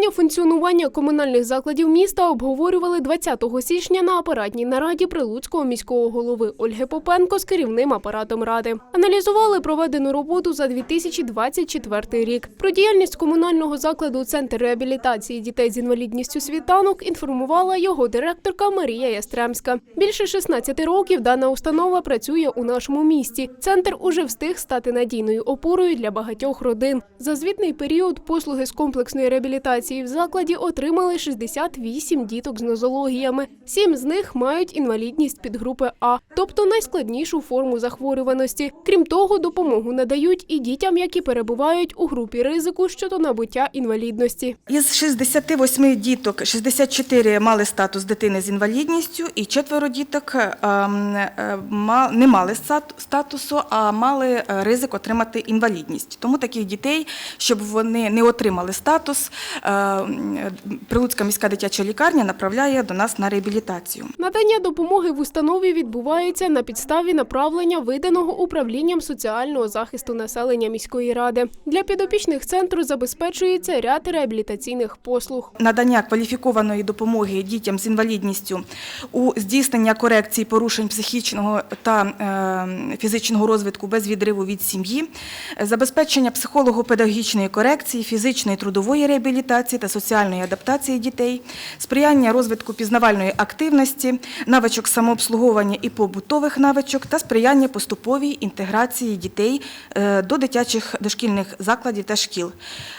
Питання функціонування комунальних закладів міста обговорювали 20 січня на апаратній нараді Прилуцького міського голови Ольги Попенко з керівним апаратом ради. Аналізували проведену роботу за 2024 рік. Про діяльність комунального закладу Центр реабілітації дітей з інвалідністю світанок інформувала його директорка Марія Ястремська. Більше 16 років дана установа працює у нашому місті. Центр уже встиг стати надійною опорою для багатьох родин. За звітний період послуги з комплексної реабілітації в закладі отримали 68 діток з нозологіями. Сім з них мають інвалідність підгрупи А, тобто найскладнішу форму захворюваності. Крім того, допомогу надають і дітям, які перебувають у групі ризику щодо набуття інвалідності. Із 68 діток 64 мали статус дитини з інвалідністю, і четверо діток е, ма- не мали стат- статусу, а мали е, ризик отримати інвалідність. Тому таких дітей, щоб вони не отримали статус, е, Прилуцька міська дитяча лікарня направляє до нас на реабілітацію. Надання допомоги в установі відбувається на підставі направлення виданого управлінням соціального захисту населення міської ради. Для підопічних центру забезпечується ряд реабілітаційних послуг. надання кваліфікованої допомоги дітям з інвалідністю у здійснення корекції порушень психічного та е, фізичного розвитку без відриву від сім'ї, забезпечення психолого-педагогічної корекції, фізичної трудової реабілітації та соціальної адаптації дітей, сприяння розвитку пізнавальної активності, навичок самообслуговування і побутових навичок та сприяння поступовій інтеграції дітей е, до дитячих дошкільних закладів та шкіл,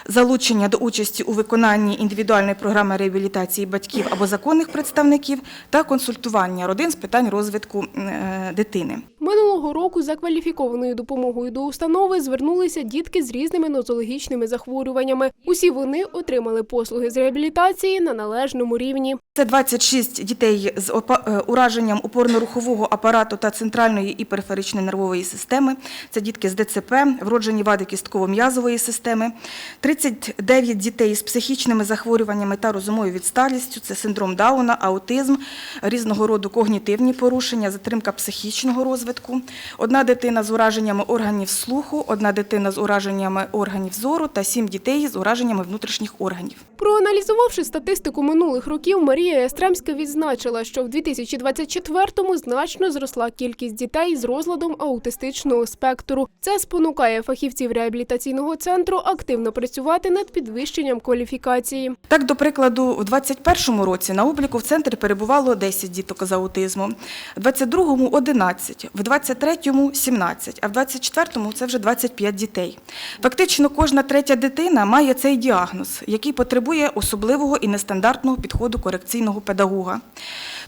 залучення до участі у виконанні індивідуальної програми реабілітації батьків або законних представників та консультування родин з питань розвитку е, дитини. Минулого року за кваліфікованою допомогою до установи звернулися дітки з різними нозологічними захворюваннями. Усі вони отримали послуги з реабілітації на належному рівні. Це 26 дітей з е, ураженням опорно-рухового апарату та центральної і периферичної нервової системи. Це дітки з ДЦП, вроджені вади кістково-м'язової системи. 39 дітей з психічними захворюваннями та розумовою відсталістю. Це синдром Дауна, аутизм, різного роду когнітивні порушення, затримка психічного розвитку. Одна дитина з ураженнями органів слуху, одна дитина з ураженнями органів зору та сім дітей з ураженнями внутрішніх органів. Проаналізувавши статистику минулих років, Марія Ястремська відзначила, що в 2024-му значно зросла кількість дітей з розладом аутистичного спектру. Це спонукає фахівців реабілітаційного центру активно працювати над підвищенням кваліфікації. Так, до прикладу, у 2021 році на обліку в центрі перебувало 10 діток з аутизмом, в 2022 – 11, в 2023 – 17, а в 2024 – це вже 25 дітей. Фактично, кожна третя дитина має цей діагноз, який потребує особливого і нестандартного підходу корекційного педагога.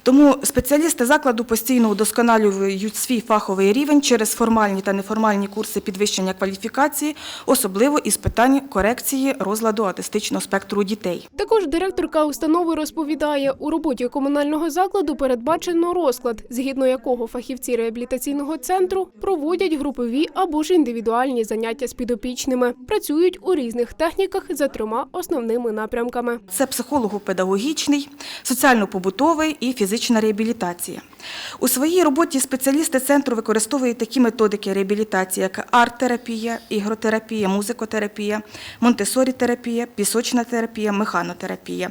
Тому спеціалісти закладу постійно удосконалюють свій фаховий рівень через формальні та неформальні курси підвищення кваліфікації, особливо із питань корекції розладу аутистичного спектру дітей. Також директорка установи розповідає, у роботі комунального закладу передбачено розклад, згідно якого фахівці реабілітаційного центру проводять групові або ж індивідуальні заняття з підопічними, працюють у різних техніках за трьома основними напрямками. Це психолого-педагогічний, соціально-побутовий і фізична реабілітація. У своїй роботі спеціалісти центру використовують такі методики реабілітації, як арт-терапія, ігротерапія, музикотерапія, монтесорі-терапія, пісочна терапія, механотерапія,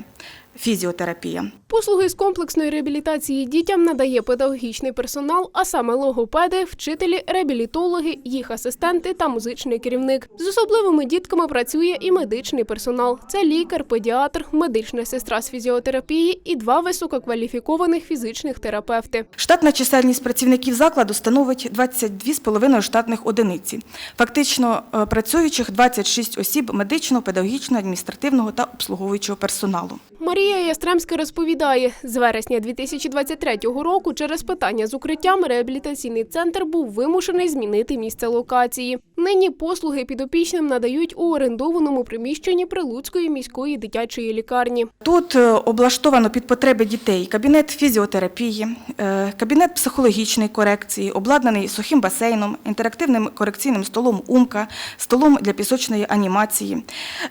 фізіотерапія. Послуги з комплексної реабілітації дітям надає педагогічний персонал, а саме логопеди, вчителі, реабілітологи, їх асистенти та музичний керівник. З особливими дітками працює і медичний персонал. Це лікар, педіатр, медична сестра з фізіотерапії і два висококваліфікованих фізичних терапевти. Штатна чисельність працівників закладу становить 22,5 штатних одиниці. Фактично е, працюючих 26 осіб медичного, педагогічного, адміністративного та обслуговуючого персоналу. Марія Ястремська розповідає, з вересня 2023 року через питання з укриттям реабілітаційний центр був вимушений змінити місце локації. Нині послуги підопічним надають у орендованому приміщенні Прилуцької міської дитячої лікарні. Тут е, облаштовано під потреби дітей кабінет фізіотерапії, е, кабінет психологічної корекції, обладнаний сухим басейном, інтерактивним корекційним столом «Умка», столом для пісочної анімації.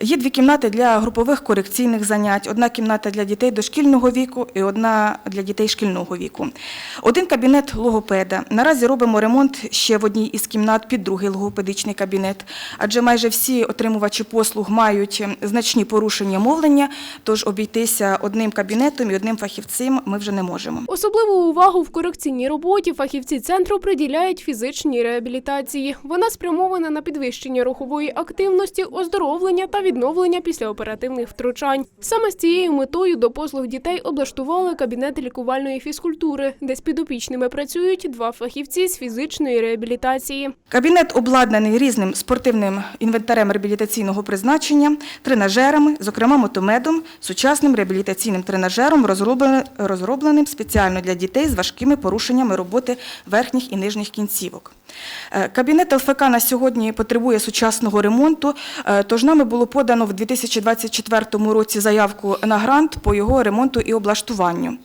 Є дві кімнати для групових корекційних занять, одна кімната для дітей дошкільного віку і одна для дітей шкільного віку. Один кабінет логопеда. Наразі робимо ремонт ще в одній із кімнат під другий логопедичний педагогічний кабінет, адже майже всі отримувачі послуг мають значні порушення мовлення, тож обійтися одним кабінетом і одним фахівцем ми вже не можемо. Особливу увагу в корекційній роботі фахівці центру приділяють фізичній реабілітації. Вона спрямована на підвищення рухової активності, оздоровлення та відновлення післяоперативних втручань. Саме з цією метою до послуг дітей облаштували кабінети лікувальної фізкультури, де з підопічними працюють два фахівці з фізичної реабілітації. Кабінет обладнаний різним спортивним інвентарем реабілітаційного призначення, тренажерами, зокрема мотомедом, сучасним реабілітаційним тренажером, розробленим, спеціально для дітей з важкими порушеннями роботи верхніх і нижніх кінцівок. Е, Кабінет ЛФК на сьогодні потребує сучасного ремонту, е, тож нами було подано в 2024 році заявку на грант по його ремонту і облаштуванню.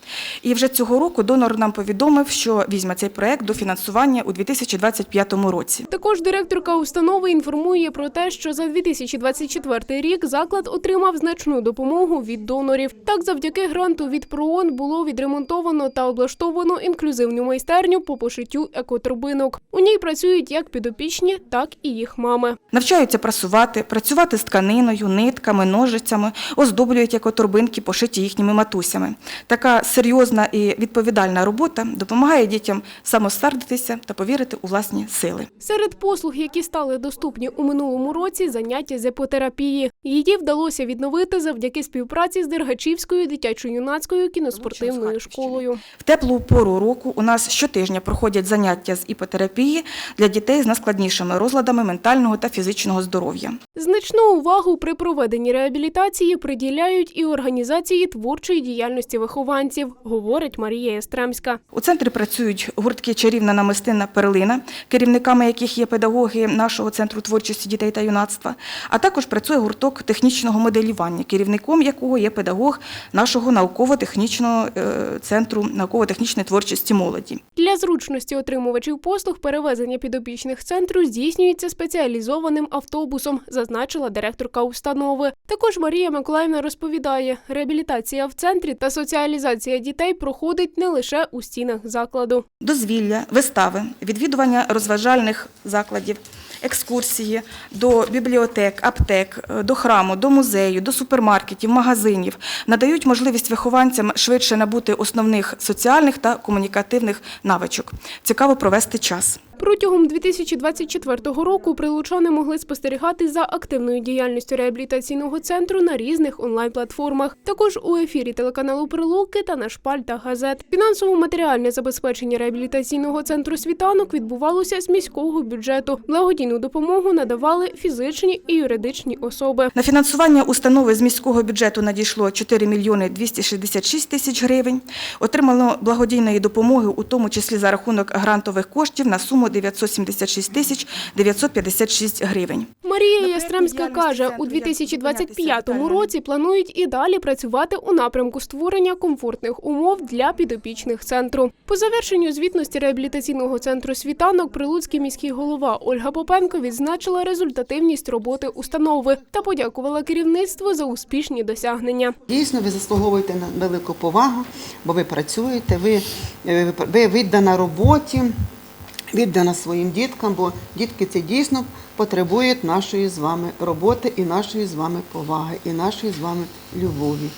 І вже цього року донор нам повідомив, що візьме цей проект до фінансування у 2025 році. Також директорка установи інформує про те, що за 2024 рік заклад отримав значну допомогу від донорів. Так, завдяки гранту від ПРООН було відремонтовано та облаштовано інклюзивну майстерню по пошиттю екотрубинок. У ній працюють як підопічні, так і їх мами. Навчаються прасувати, працювати з тканиною, нитками, ножицями, оздоблюють екоторбинки, пошиті їхніми матусями. Така серйозна і відповідальна робота допомагає дітям самоствердитися та повірити у власні сили. Серед послуг, які стали доступні у минулому році, заняття з епотерапії. Її вдалося відновити завдяки співпраці з Дергачівською дитячо-юнацькою кіноспортивною школою. В теплу пору року у нас щотижня проходять заняття з іпотерапії для дітей з найскладнішими розладами ментального та фізичного здоров'я. Значну увагу при проведенні реабілітації приділяють і організації творчої діяльності вихованців, говорить Марія Єстремська. У центрі працюють гуртки Чарівна намистинна перлина, керівниками яких є педагоги нашого центру творчості дітей та юнацтва, а також працює гурток технічного моделювання, керівником якого є педагог нашого науково-технічного е, центру науково-технічної творчості молоді. Для зручності отримувачів послуг перевезення підопічних центру здійснюється спеціалізованим автобусом, зазначила директорка установи. Також Марія Миколаївна розповідає, реабілітація в центрі та соціалізація дітей проходить не лише у стінах закладу. Дозвілля, вистави, відвідування розважальних закладів, екскурсії до бібліотек, аптек, е, до храму, до музею, до супермаркетів, магазинів надають можливість вихованцям швидше набути основних соціальних та комунікативних навичок. Цікаво провести час. Протягом 2024 року прилучани могли спостерігати за активною діяльністю реабілітаційного центру на різних онлайн-платформах. Також у ефірі телеканалу Прилуки та на шпальтах газет. Фінансово-матеріальне забезпечення реабілітаційного центру світанок відбувалося з міського бюджету. Благодійну допомогу надавали фізичні і юридичні особи. На фінансування установи з міського бюджету надійшло 4 мільйони 266 тисяч гривень. Отримано благодійної допомоги, у тому числі за рахунок грантових коштів на суму 976 тисяч 956 гривень. Марія Ястремська каже, у 2025 році планують і далі працювати у напрямку створення комфортних умов для підопічних центру. По завершенню звітності реабілітаційного центру світанок Прилуцький міський голова Ольга Попенко відзначила результативність роботи установи та подякувала керівництву за успішні досягнення. Дійсно, ви заслуговуєте на велику повагу, бо ви працюєте, ви, е, ви віддана роботі, віддана своїм діткам, бо дітки це дійсно потребують нашої з вами роботи і нашої з вами поваги, і нашої з вами любові.